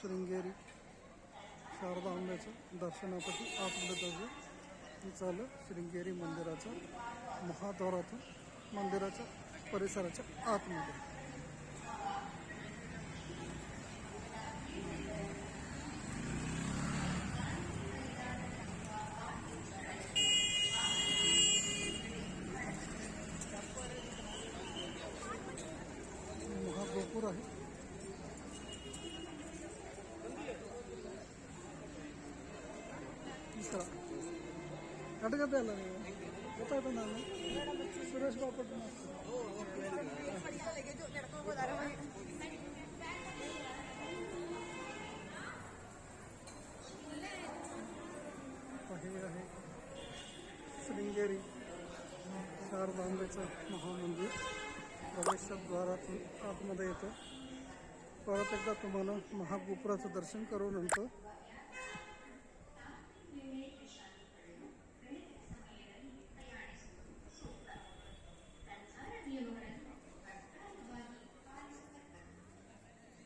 शृंगेरी शारदा आंब्याचं दर्शनासाठी आतमध्ये जाऊ हे चाललं शृंगेरी मंदिराचं महाद्वारातून मंदिराच्या परिसराच्या आतमध्ये महागोपूर आहे तिसरा अडकत आला येता येतं ना सुरेश बापट हे आहे श्रृंगेरी शारदांबेचं महामंदिर. प्रवेशद्वारातून आतमध्ये येतं. परत एकदा तुम्हाला महागोपुराचं दर्शन करून आणतो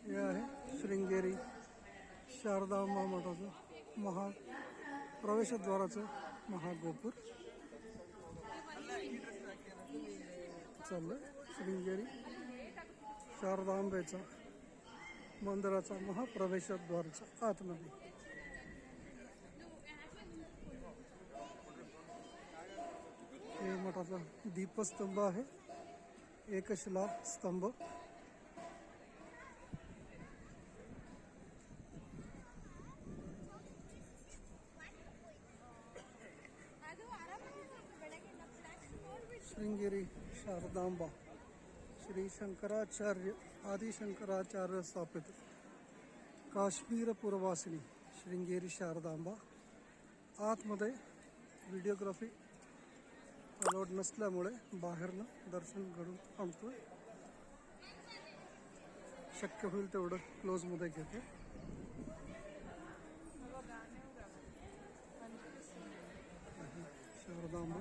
हे आहे शृंगेरी शारदांबा मठाचं महा प्रवेशद्वाराचं महागोपूर. चाललं शृंगेरी. शारदांबेचा मंदिराचा महाप्रवेशद्वारचा आतमध्ये. हे मठाचा दीपस्तंभ आहे. एकशिला स्तंभ. रत्नागिरी शारदांबा श्री शंकराचार्य आदि शंकराचार्य स्थापित. काश्मीर पूर्वासिनी शृंगेरी शारदांबा. आतमध्ये व्हिडिओग्राफी अलाउड नसल्यामुळे बाहेरनं दर्शन घडून आणतो शक्य होईल तेवढं क्लोजमध्ये घेतो शारदांबा.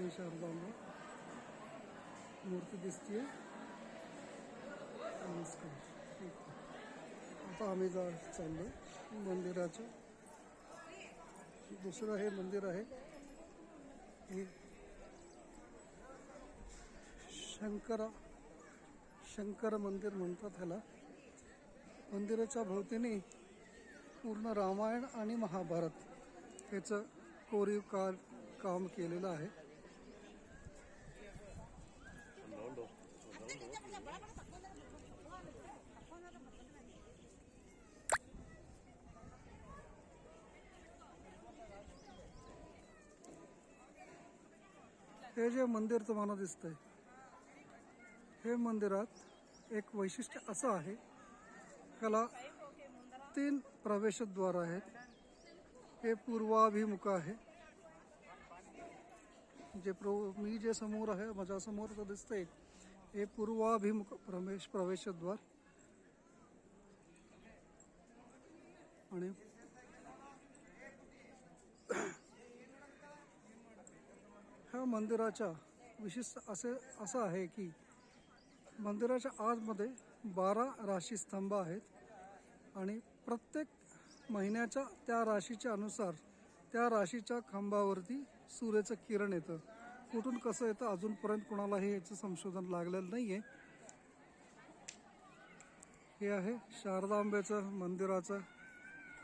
श्री शारदांबा मूर्ती दिसते नमस्कार. ठीक आता आम्ही जा चाललो मंदिराचं. दुसरं हे मंदिर आहे. हे शंकरा शंकर मंदिर म्हणतात ह्याला. मंदिराच्या भोवतीने पूर्ण रामायण आणि महाभारत याचं कोरीव काल काम केलेलं आहे. हे जे मंदिर तुम्हाला दिसतंय, हे मंदिरात एक वैशिष्ट्य असं आहे ह्याला तीन प्रवेशद्वार आहेत. हे पूर्वाभिमुख आहे. जे प्र, मी जे समोर आहे माझ्या समोर तर दिसतंय, हे पूर्वाभिमुख प्रवेश, प्रवेशद्वार. आणि या मंदिराच्या विशिष्ट असे असं आहे की मंदिराच्या आतमध्ये बारा राशी स्तंभ आहेत आणि प्रत्येक महिन्याच्या त्या राशीच्या अनुसार त्या राशीच्या खांबावरती सूर्याचं किरण येतं. कुठून कसं येतं अजूनपर्यंत कोणालाही याचं संशोधन लागलेलं नाही आहे हे आहे शारदांबेचं मंदिराचं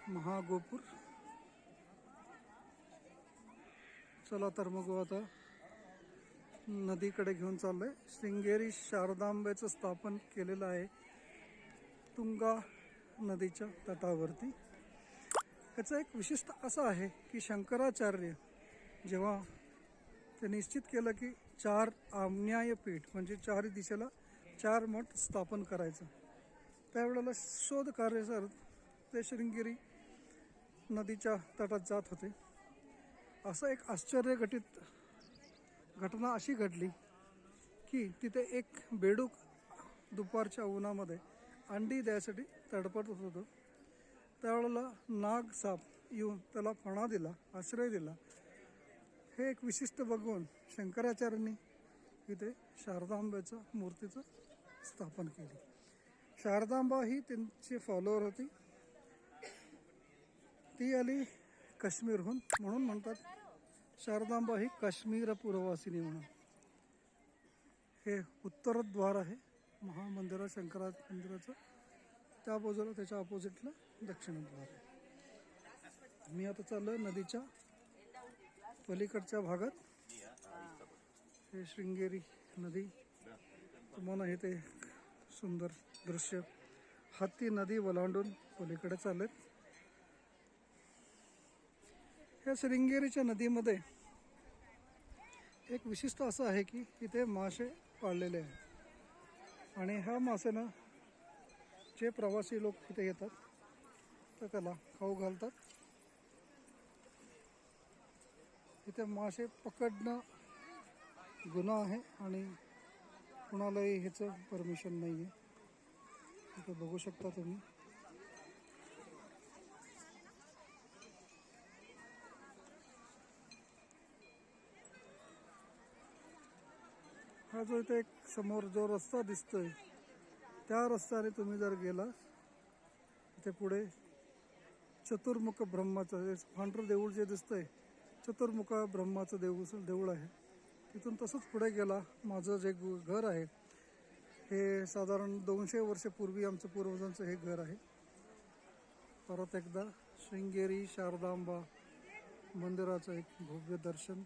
महागोपूर. चला तर मग आता नदीकडे घेऊन चाललोय. श्रृंगेरी शारदांबेचं स्थापन केलेलं आहे तुंगा नदीच्या तटावरती. याचं एक विशिष्ट असं आहे की शंकराचार्य जेव्हा ते निश्चित केलं की चार आम्न्यायपीठ म्हणजे चार दिशेला चार मठ स्थापन करायचं त्यावेळेला शोध कार्य सर ते शृंगेरी नदीच्या तटात जात होते. असं एक आश्चर्य घटित घटना अशी घडली की तिथे एक बेडूक दुपारच्या उन्हामध्ये अंडी द्यायसाठी तडपडत होतं त्यावेळेला नाग साप येऊन त्याला फणा दिला आश्रय दिला. हे एक विशिष्ट बघून शंकराचार्यांनी इथे शारदांबाच्या मूर्तीचं स्थापन केली. शारदांबा ही त्यांची फॉलोअर होती. ती आली काश्मीरहून म्हणून म्हणतात शारदांबा ही काश्मीर पुरवासिनी म्हणून. हे उत्तरद्वार आहे महामंदिरा शंकरा मंदिराचं. त्या बाजूला त्याच्या अपोजिटला दक्षिणद्वार आहे. मी आता चाललोय नदीच्या पलीकडच्या भागात. हे शृंगेरी नदी. तुम्हाला इथे एक सुंदर दृश्य. हत्ती नदी ओलांडून पलीकडे चालत या श्रृंगेरीच्या नदीमध्ये एक विशिष्ट असं आहे की इथे मासे पाळलेले आहेत. आणि ह्या मासेना जे प्रवासी लोक इथे येतात तर त्याला खाऊ घालतात. इथे मासे पकडणं गुन्हा आहे आणि कुणालाही ह्याचं परमिशन नाही आहे इथे बघू शकता तुम्ही. हा जो इथे एक समोर जो रस्ता दिसतोय त्या रस्त्याने तुम्ही जर गेला इथे पुढे चतुर्मुख ब्रह्माचं पांढरं देऊळ जे दिसतंय चतुर्मुख ब्रह्माचं देऊळ देऊळ आहे. तिथून तसंच पुढे गेला माझं जे घर आहे हे साधारण दोनशे वर्षापूर्वी आमचं पूर्वजांचं हे घर आहे. परत एकदा शृंगेरी शारदांबा मंदिराचं एक भव्य दर्शन.